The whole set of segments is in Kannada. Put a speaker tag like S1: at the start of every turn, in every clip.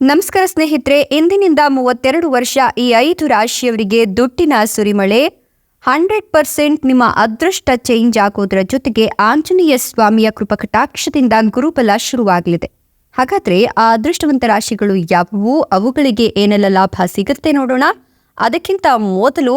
S1: ನಮಸ್ಕಾರ ಸ್ನೇಹಿತರೆ, ಇಂದಿನಿಂದ ಮೂವತ್ತೆರಡು ವರ್ಷ ಈ ಐದು ರಾಶಿಯವರಿಗೆ ದುಡ್ಡಿನ ಸುರಿಮಳೆ. ಹಂಡ್ರೆಡ್ ಪರ್ಸೆಂಟ್ ನಿಮ್ಮ ಅದೃಷ್ಟ ಚೇಂಜ್ ಆಗೋದ್ರ ಜೊತೆಗೆ ಆಂಜನೇಯ ಸ್ವಾಮಿಯ ಕೃಪಕಟಾಕ್ಷದಿಂದ ಗುರುಬಲ ಶುರುವಾಗಲಿದೆ. ಹಾಗಾದ್ರೆ ಆ ಅದೃಷ್ಟವಂತ ರಾಶಿಗಳು ಯಾವುವು? ಅವುಗಳಿಗೆ ಏನೆಲ್ಲ ಲಾಭ ಸಿಗುತ್ತೆ ನೋಡೋಣ. ಅದಕ್ಕಿಂತ ಮೊದಲು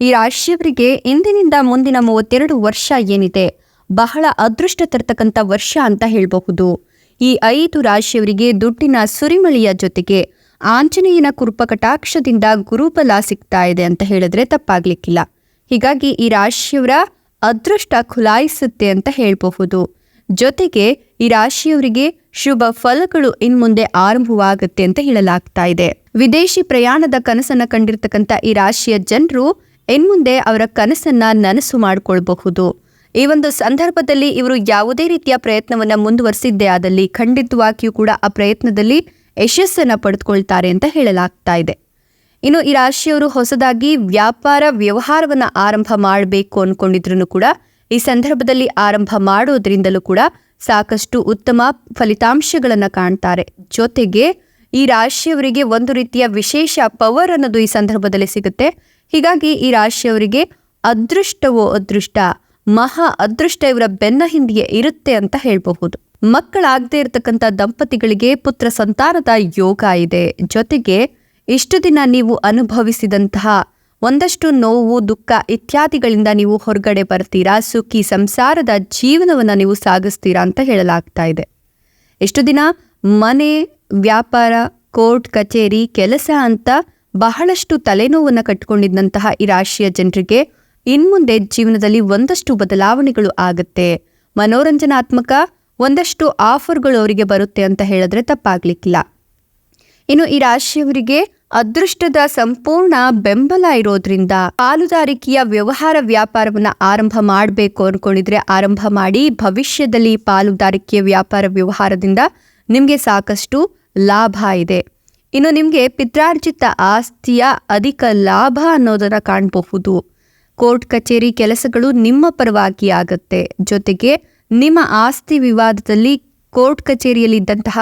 S1: ಈ ರಾಶಿಯವರಿಗೆ ಇಂದಿನಿಂದ ಮುಂದಿನ ಮೂವತ್ತೆರಡು ವರ್ಷ ಏನಿದೆ? ಬಹಳ ಅದೃಷ್ಟ ತರ್ತಕ್ಕಂಥ ವರ್ಷ ಅಂತ ಹೇಳಬಹುದು. ಈ ಐದು ರಾಶಿಯವರಿಗೆ ದುಡ್ಡಿನ ಸುರಿಮಳೆಯ ಜೊತೆಗೆ ಆಂಜನೇಯನ ಕೃಪ ಕಟಾಕ್ಷದಿಂದ ಗುರುಬಲ ಸಿಗ್ತಾ ಇದೆ ಅಂತ ಹೇಳಿದ್ರೆ ತಪ್ಪಾಗ್ಲಿಕ್ಕಿಲ್ಲ. ಹೀಗಾಗಿ ಈ ರಾಶಿಯವರ ಅದೃಷ್ಟ ಖುಲಾಯಿಸುತ್ತೆ ಅಂತ ಹೇಳಬಹುದು. ಜೊತೆಗೆ ಈ ರಾಶಿಯವರಿಗೆ ಶುಭ ಫಲಗಳು ಇನ್ಮುಂದೆ ಆರಂಭವಾಗುತ್ತೆ ಅಂತ ಹೇಳಲಾಗ್ತಾ ಇದೆ. ವಿದೇಶಿ ಪ್ರಯಾಣದ ಕನಸನ್ನ ಕಂಡಿರ್ತಕ್ಕಂಥ ಈ ರಾಶಿಯ ಜನರು ಇನ್ಮುಂದೆ ಅವರ ಕನಸನ್ನ ನನಸು ಮಾಡಿಕೊಳ್ಬಹುದು. ಈ ಒಂದು ಸಂದರ್ಭದಲ್ಲಿ ಇವರು ಯಾವುದೇ ರೀತಿಯ ಪ್ರಯತ್ನವನ್ನ ಮುಂದುವರಿಸಿದ್ದೇ ಆದಲ್ಲಿ ಖಂಡಿತವಾಗಿಯೂ ಕೂಡ ಆ ಪ್ರಯತ್ನದಲ್ಲಿ ಯಶಸ್ಸನ್ನ ಪಡೆದುಕೊಳ್ತಾರೆ ಅಂತ ಹೇಳಲಾಗ್ತಾ ಇದೆ. ಇನ್ನು ಈ ರಾಶಿಯವರು ಹೊಸದಾಗಿ ವ್ಯಾಪಾರ ವ್ಯವಹಾರವನ್ನ ಆರಂಭ ಮಾಡಬೇಕು ಅನ್ಕೊಂಡಿದ್ರು ಕೂಡ ಈ ಸಂದರ್ಭದಲ್ಲಿ ಆರಂಭ ಮಾಡೋದ್ರಿಂದಲೂ ಕೂಡ ಸಾಕಷ್ಟು ಉತ್ತಮ ಫಲಿತಾಂಶಗಳನ್ನ ಕಾಣ್ತಾರೆ. ಜೊತೆಗೆ ಈ ರಾಶಿಯವರಿಗೆ ಒಂದು ರೀತಿಯ ವಿಶೇಷ ಪವರ್ ಅನ್ನೋದು ಈ ಸಂದರ್ಭದಲ್ಲಿ ಸಿಗುತ್ತೆ. ಹೀಗಾಗಿ ಈ ರಾಶಿಯವರಿಗೆ ಅದೃಷ್ಟವೋ ಅದೃಷ್ಟ, ಮಹಾ ಅದೃಷ್ಟ ಇವರ ಬೆನ್ನ ಹಿಂದೆಯೇ ಇರುತ್ತೆ ಅಂತ ಹೇಳಬಹುದು. ಮಕ್ಕಳಾಗದೇ ಇರತಕ್ಕಂಥ ದಂಪತಿಗಳಿಗೆ ಪುತ್ರ ಸಂತಾನದ ಯೋಗ ಇದೆ. ಜೊತೆಗೆ ಇಷ್ಟು ದಿನ ನೀವು ಅನುಭವಿಸಿದಂತಹ ಒಂದಷ್ಟು ನೋವು, ದುಃಖ ಇತ್ಯಾದಿಗಳಿಂದ ನೀವು ಹೊರಗಡೆ ಬರ್ತೀರಾ? ಸುಖಿ ಸಂಸಾರದ ಜೀವನವನ್ನ ನೀವು ಸಾಗಿಸ್ತೀರಾ ಅಂತ ಹೇಳಲಾಗ್ತಾ ಇದೆ. ಇಷ್ಟು ದಿನ ಮನೆ, ವ್ಯಾಪಾರ, ಕೋರ್ಟ್, ಕಚೇರಿ, ಕೆಲಸ ಅಂತ ಬಹಳಷ್ಟು ತಲೆನೋವನ್ನು ಕಟ್ಟಿಕೊಂಡಿದ್ದಂತಹ ಈ ರಾಶಿಯ ಜನರಿಗೆ ಇನ್ಮುಂದೆ ಜೀವನದಲ್ಲಿ ಒಂದಷ್ಟು ಬದಲಾವಣೆಗಳು ಆಗುತ್ತೆ. ಮನೋರಂಜನಾತ್ಮಕ ಒಂದಷ್ಟು ಆಫರ್ಗಳು ಅವರಿಗೆ ಬರುತ್ತೆ ಅಂತ ಹೇಳಿದ್ರೆ ತಪ್ಪಾಗ್ಲಿಕ್ಕಿಲ್ಲ. ಇನ್ನು ಈ ರಾಶಿಯವರಿಗೆ ಅದೃಷ್ಟದ ಸಂಪೂರ್ಣ ಬೆಂಬಲ ಇರೋದ್ರಿಂದ ಪಾಲುದಾರಿಕೆಯ ವ್ಯವಹಾರ ವ್ಯಾಪಾರವನ್ನ ಆರಂಭ ಮಾಡಬೇಕು ಅನ್ಕೊಂಡಿದ್ರೆ ಆರಂಭ ಮಾಡಿ ಭವಿಷ್ಯದಲ್ಲಿ ಪಾಲುದಾರಿಕೆಯ ವ್ಯಾಪಾರ ವ್ಯವಹಾರದಿಂದ ನಿಮಗೆ ಸಾಕಷ್ಟು ಲಾಭ ಇದೆ. ಇನ್ನು ನಿಮಗೆ ಪಿತ್ರಾರ್ಜಿತ ಆಸ್ತಿಯ ಅಧಿಕ ಲಾಭ ಅನ್ನೋದನ್ನ ಕಾಣಬಹುದು. ಕೋರ್ಟ್ ಕಚೇರಿ ಕೆಲಸಗಳು ನಿಮ್ಮ ಪರವಾಗಿ ಆಗುತ್ತೆ. ಜೊತೆಗೆ ನಿಮ್ಮ ಆಸ್ತಿ ವಿವಾದದಲ್ಲಿ ಕೋರ್ಟ್ ಕಚೇರಿಯಲ್ಲಿದ್ದಂತಹ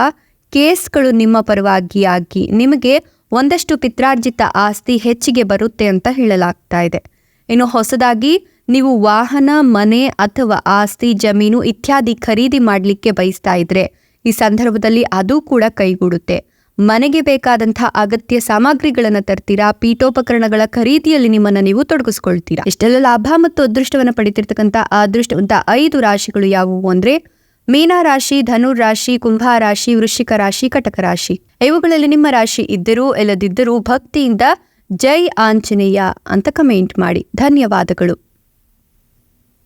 S1: ಕೇಸ್ಗಳು ನಿಮ್ಮ ಪರವಾಗಿ ಆಗಿ ನಿಮಗೆ ಒಂದಷ್ಟು ಪಿತ್ರಾರ್ಜಿತ ಆಸ್ತಿ ಹೆಚ್ಚಿಗೆ ಬರುತ್ತೆ ಅಂತ ಹೇಳಲಾಗ್ತಾ ಇದೆ. ಇನ್ನು ಹೊಸದಾಗಿ ನೀವು ವಾಹನ, ಮನೆ ಅಥವಾ ಆಸ್ತಿ, ಜಮೀನು ಇತ್ಯಾದಿ ಖರೀದಿ ಮಾಡಲಿಕ್ಕೆ ಬಯಸ್ತಾ ಇದ್ರೆ ಈ ಸಂದರ್ಭದಲ್ಲಿ ಅದು ಕೂಡ ಕೈಗೂಡುತ್ತೆ. ಮನೆಗೆ ಬೇಕಾದಂತಹ ಅಗತ್ಯ ಸಾಮಗ್ರಿಗಳನ್ನು ತರ್ತೀರಾ? ಪೀಠೋಪಕರಣಗಳ ಖರೀದಿಯಲ್ಲಿ ನಿಮ್ಮನ್ನ ನೀವು ತೊಡಗಿಸ್ಕೊಳ್ತೀರಾ? ಇಷ್ಟೆಲ್ಲ ಲಾಭ ಮತ್ತು ಅದೃಷ್ಟವನ್ನು ಪಡಿತಿರ್ತಕ್ಕಂಥ ಅದೃಷ್ಟವಂತ ಐದು ರಾಶಿಗಳು ಯಾವುವು ಅಂದ್ರೆ ಮೀನ ರಾಶಿ ಧನುರ್ ರಾಶಿ, ಕುಂಭ ರಾಶಿ, ವೃಶ್ಚಿಕ ರಾಶಿ, ಕಟಕ ರಾಶಿ. ಇವುಗಳಲ್ಲಿ ನಿಮ್ಮ ರಾಶಿ ಇದ್ದರೂ ಇಲ್ಲದಿದ್ದರೂ ಭಕ್ತಿಯಿಂದ ಜೈ ಆಂಜನೇಯ ಅಂತ ಕಮೆಂಟ್ ಮಾಡಿ. ಧನ್ಯವಾದಗಳು.